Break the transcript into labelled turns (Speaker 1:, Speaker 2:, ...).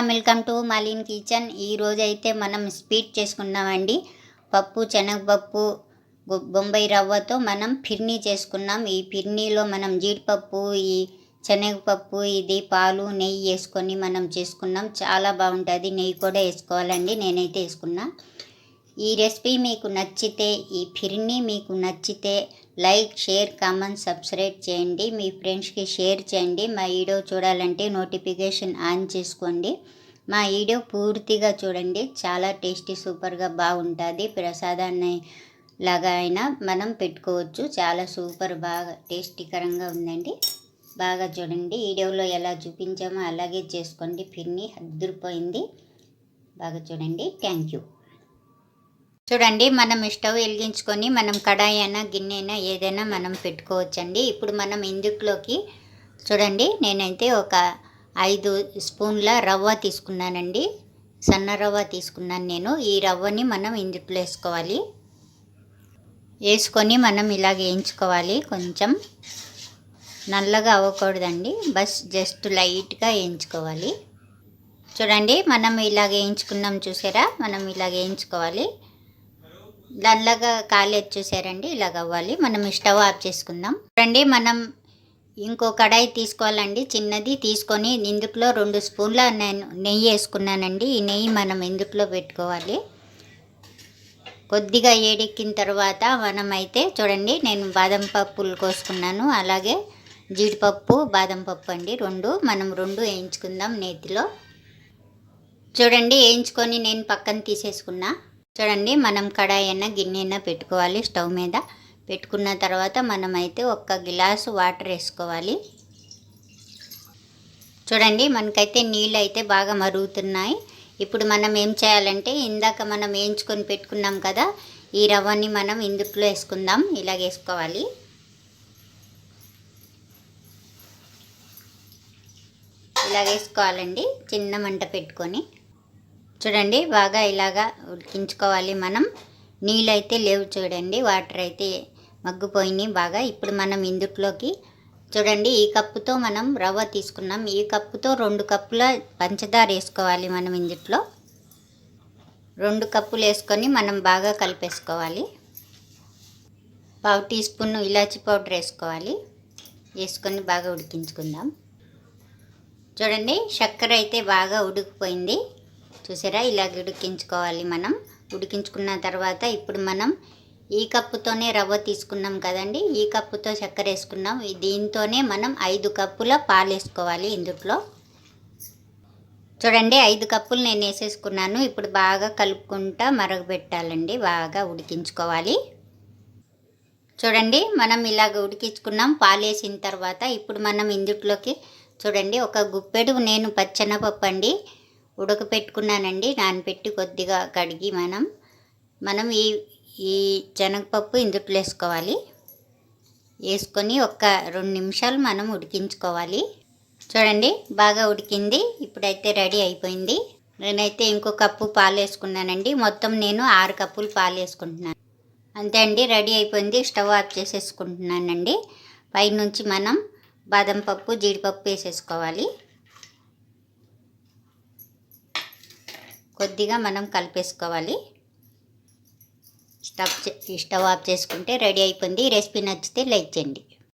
Speaker 1: Welcome welcome to Malin kitchen. ఈరోజు అయితే మనం స్వీట్ చేసుకున్నామండి. పప్పు శనగపప్పు బొ- బొంబాయి రవ్వతో మనం ఫిర్నీ చేసుకున్నాం. ఈ ఫిర్నీలో మనం జీడిపప్పు ఈ శనగపప్పు ఇది పాలు నెయ్యి వేసుకొని మనం చేసుకున్నాం. చాలా బాగుంటుంది. నెయ్యి కూడా వేసుకోవాలండి. నేనైతే వేసుకున్నా. ఈ రెసిపీ మీకు నచ్చితే ఈ ఫిర్నీ మీకు నచ్చితే లైక్ షేర్ కామెంట్ సబ్స్క్రైబ్ చేయండి. మీ ఫ్రెండ్స్కి షేర్ చేయండి. మా వీడియో చూడాలంటే నోటిఫికేషన్ ఆన్ చేసుకోండి. మా వీడియో పూర్తిగా చూడండి. చాలా టేస్టీ సూపర్గా బాగుంటుంది. ప్రసాదాన్ని లాగా అయినా మనం పెట్టుకోవచ్చు. చాలా సూపర్ బాగా టేస్టీకరంగా ఉందండి. బాగా చూడండి. వీడియోలో ఎలా చూపించామో అలాగే చేసుకోండి. ఫిర్నీ అద్దరిపోయింది. బాగా చూడండి. Thank you. చూడండి మనం స్టవ్ వెలిగించుకొని మనం కడాయి అయినా గిన్నె అయినా ఏదైనా మనం పెట్టుకోవచ్చండి. ఇప్పుడు మనం ఇందులోకి చూడండి నేనైతే ఒక ఐదు స్పూన్ల రవ్వ తీసుకున్నానండి. సన్న రవ్వ తీసుకున్నాను నేను. ఈ రవ్వని మనం ఇందులో వేసుకోవాలి. వేసుకొని మనం ఇలా వేయించుకోవాలి కొంచెం. నల్లగా అవ్వకూడదండి. బస్ జస్ట్ లైట్గా వేయించుకోవాలి. చూడండి మనం ఇలాగ వేయించుకున్నాం చూసారా? మనం ఇలా వేయించుకోవాలి. నల్లగా కాలేదు చూసారండి ఇలాగ అవ్వాలి. మనం స్టవ్ ఆఫ్ చేసుకుందాం. చూడండి మనం ఇంకో కడాయి తీసుకోవాలండి. చిన్నది తీసుకొని ఇందులో రెండు స్పూన్ల నేను నెయ్యి వేసుకున్నానండి. ఈ నెయ్యి మనం ఇందులో పెట్టుకోవాలి. కొద్దిగా ఏడెక్కిన తర్వాత మనం అయితే చూడండి నేను బాదం పప్పులు కోసుకున్నాను. అలాగే జీడిపప్పు బాదం పప్పు అండి రెండు. మనం రెండు వేయించుకుందాం నేతిలో. చూడండి వేయించుకొని నేను పక్కన తీసేసుకున్నా. చూడండి మనం కడాయి అయినా గిన్నె అయినా పెట్టుకోవాలి స్టవ్ మీద. పెట్టుకున్న తర్వాత మనం అయితే ఒక్క గిలాసు వాటర్ వేసుకోవాలి. చూడండి మనకైతే నీళ్ళు అయితే బాగా మరుగుతున్నాయి. ఇప్పుడు మనం ఏం చేయాలంటే ఇందాక మనం వేయించుకొని పెట్టుకున్నాం కదా ఈ రవ్వని మనం ఇందుకులో వేసుకుందాం. ఇలాగ వేసుకోవాలి. ఇలాగ వేసుకోవాలండి చిన్న మంట పెట్టుకొని. చూడండి బాగా ఇలాగా ఉడికించుకోవాలి మనం. నీళ్ళు అయితే లేవు చూడండి వాటర్ అయితే మగ్గిపోయినాయి బాగా. ఇప్పుడు మనం ఇందుట్లోకి చూడండి ఈ కప్పుతో మనం రవ్వ తీసుకున్నాం. ఈ కప్పుతో రెండు కప్పుల పంచదార వేసుకోవాలి మనం ఇందుట్లో. రెండు కప్పులు వేసుకొని మనం బాగా కలిపేసుకోవాలి. పావు టీ స్పూన్ ఇలాచి పౌడర్ వేసుకోవాలి. వేసుకొని బాగా ఉడికించుకుందాం. చూడండి చక్కెర అయితే బాగా ఉడికిపోయింది. చూసారా? ఇలాగ ఉడికించుకోవాలి మనం. ఉడికించుకున్న తర్వాత ఇప్పుడు మనం ఈ కప్పుతోనే రవ్వ తీసుకున్నాం కదండి. ఈ కప్పుతో చక్కెర వేసుకున్నాం. దీంతోనే మనం ఐదు కప్పుల పాలు వేసుకోవాలి ఇందుట్లో. చూడండి ఐదు కప్పులు నేను వేసేసుకున్నాను. ఇప్పుడు బాగా కలుపుకుంటా మరగబెట్టాలండి. బాగా ఉడికించుకోవాలి. చూడండి మనం ఇలాగ ఉడికించుకున్నాం. పాలు వేసిన తర్వాత ఇప్పుడు మనం ఇందుట్లోకి చూడండి ఒక గుప్పెడు నేను పచ్చెనపప్పు అండి. ఉడకపెట్టుకున్నానండి. నానబెట్టి కొద్దిగా కడిగి మనం మనం ఈ ఈ శనగపప్పు ఇందుట్లో వేసుకోవాలి. వేసుకొని ఒక రెండు నిమిషాలు మనం ఉడికించుకోవాలి. చూడండి బాగా ఉడికింది. ఇప్పుడైతే రెడీ అయిపోయింది. నేనైతే ఇంకో కప్పు పాలు వేసుకున్నానండి. మొత్తం నేను ఆరు కప్పులు పాలు వేసుకుంటున్నాను. అంతే అండి రెడీ అయిపోయింది. స్టవ్ ఆఫ్ చేసేసుకుంటున్నానండి. పైనుంచి మనం బాదం పప్పు జీడిపప్పు వేసేసుకోవాలి. కొద్దిగా మనం కలిపేసుకోవాలి. స్టవ్ చే- స్టవ్ ఆఫ్ చేసుకుంటే రెడీ అయిపోయింది. ఈ రెసిపీ నచ్చితే లైక్ చేయండి.